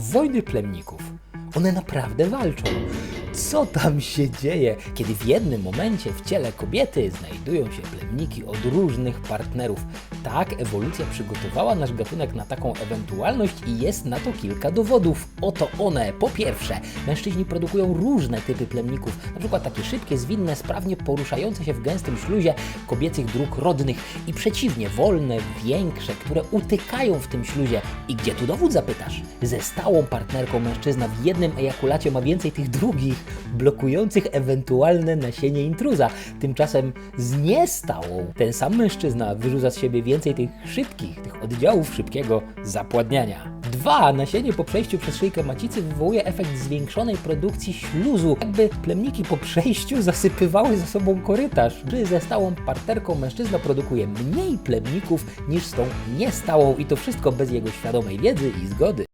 wojny plemników. One naprawdę walczą. Co tam się dzieje, kiedy w jednym momencie w ciele kobiety znajdują się plemniki od różnych partnerów? Tak, ewolucja przygotowała nasz gatunek na taką ewentualność i jest na to kilka dowodów. Oto one. Po pierwsze, mężczyźni produkują różne typy plemników, przykład takie szybkie, zwinne, sprawnie poruszające się w gęstym śluzie kobiecych dróg rodnych i przeciwnie, wolne, większe, które utykają w tym śluzie. I gdzie tu dowód zapytasz? Ze stałą partnerką mężczyzna w jednym ejakulacie ma więcej tych drugich, blokujących ewentualne nasienie intruza. Tymczasem z niestałą ten sam mężczyzna wyrzuca z siebie więcej tych szybkich, tych oddziałów szybkiego zapładniania. Dwa, nasienie po przejściu przez szyjkę macicy wywołuje efekt zwiększonej produkcji śluzu, jakby plemniki po przejściu zasypywały za sobą korytarz. Czy ze stałą partnerką mężczyzna produkuje mniej plemników niż z tą niestałą i to wszystko bez jego świadomej wiedzy i zgody.